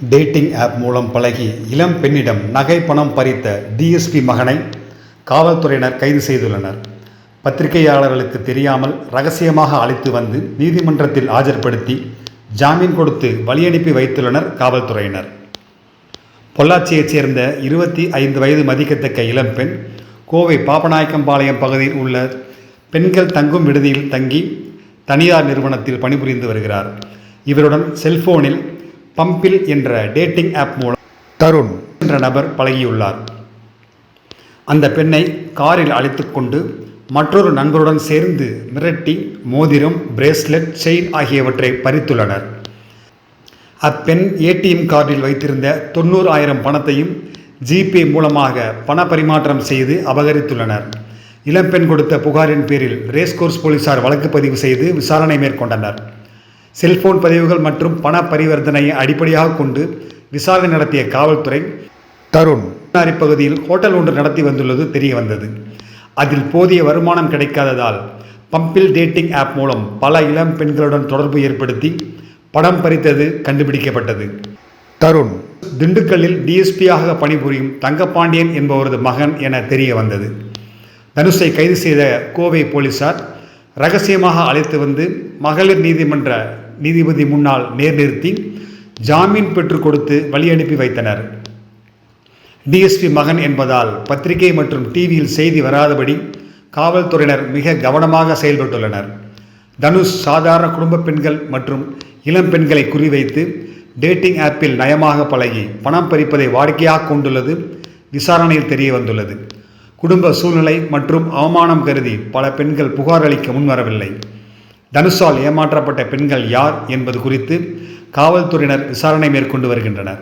Dating app மூலம் பழகி இளம் பெண்ணிடம் நகை பணம் பறித்த டிஎஸ்பி மகனை காவல்துறையினர் கைது செய்துள்ளனர். பத்திரிகையாளர்களுக்கு தெரியாமல் ரகசியமாக அழைத்து வந்து நீதிமன்றத்தில் ஆஜர்படுத்தி ஜாமீன் கொடுத்து வழியனுப்பி வைத்துள்ளனர் காவல்துறையினர். பொள்ளாச்சியைச் சேர்ந்த இருபத்தி ஐந்து வயது மதிக்கத்தக்க இளம்பெண் கோவை பாப்பநாயக்கம்பாளையம் பகுதியில் உள்ள பெண்கள் தங்கும் விடுதியில் தங்கி தனியார் நிறுவனத்தில் பணிபுரிந்து வருகிறார். இவருடன் செல்போனில் பம்பில் என்ற டேட்டிங் ஆப் மூலம் தருண். என்ற நபர் பழகியுள்ளார். அந்த பெண்ணை காரில் அழைத்துக் கொண்டு மற்றொரு நண்பருடன் சேர்ந்து மிரட்டி மோதிரம் பிரேஸ்லெட் செயின் ஆகியவற்றை பறித்துள்ளனர். அப்பெண் ஏடிஎம் கார்டில் வைத்திருந்த தொண்ணூறு ஆயிரம் பணத்தையும் ஜிபே மூலமாக பண பரிமாற்றம் செய்து அபகரித்துள்ளனர். இளம்பெண் கொடுத்த புகாரின் பேரில் ரேஸ்கோர்ஸ் போலீசார் வழக்கு பதிவு செய்து விசாரணை மேற்கொண்டனர். செல்போன் பதிவுகள் மற்றும் பண பரிவர்த்தனையை அடிப்படையாக கொண்டு விசாரணை நடத்திய காவல்துறை தருண். பகுதியில் ஹோட்டல் ஒன்று நடத்தி வந்துள்ளது தெரிய வந்தது. அதில் போதிய வருமானம் கிடைக்காததால் பம்பிள் டேட்டிங் ஆப் மூலம் பல இளம் பெண்களுடன் தொடர்பு ஏற்படுத்தி படம் பறித்தது கண்டுபிடிக்கப்பட்டது. தருண். திண்டுக்கல்லில் டிஎஸ்பியாக பணிபுரியும் தங்கப்பாண்டியன் என்பவரது மகன் என தெரிய வந்தது. தனுஷை கைது செய்த கோவை போலீசார் ரகசியமாக அழைத்து வந்து மகளிர் நீதிமன்ற நீதிபதி முன்னால் நேர்நிறுத்தி ஜாமீன் பெற்றுக் கொடுத்து வழி அனுப்பி வைத்தனர். டிஎஸ்பி மகன் என்பதால் பத்திரிகை மற்றும் டிவியில் செய்தி வராதபடி காவல்துறையினர் மிக கவனமாக செயல்பட்டுள்ளனர். தனுஷ் சாதாரண குடும்ப பெண்கள் மற்றும் இளம் பெண்களை குறிவைத்து டேட்டிங் ஆப்பில் நயமாக பழகி பணம் பறிப்பதை வாடிக்கையாக கொண்டுள்ளது விசாரணையில் தெரிய வந்துள்ளது குடும்ப சூழ்நிலை மற்றும் அவமானம் கருதி பல பெண்கள் புகார் அளிக்க முன்வரவில்லை. தனுஷால் ஏமாற்றப்பட்ட பெண்கள் யார் என்பது குறித்து காவல்துறையினர் விசாரணை மேற்கொண்டு வருகின்றனர்.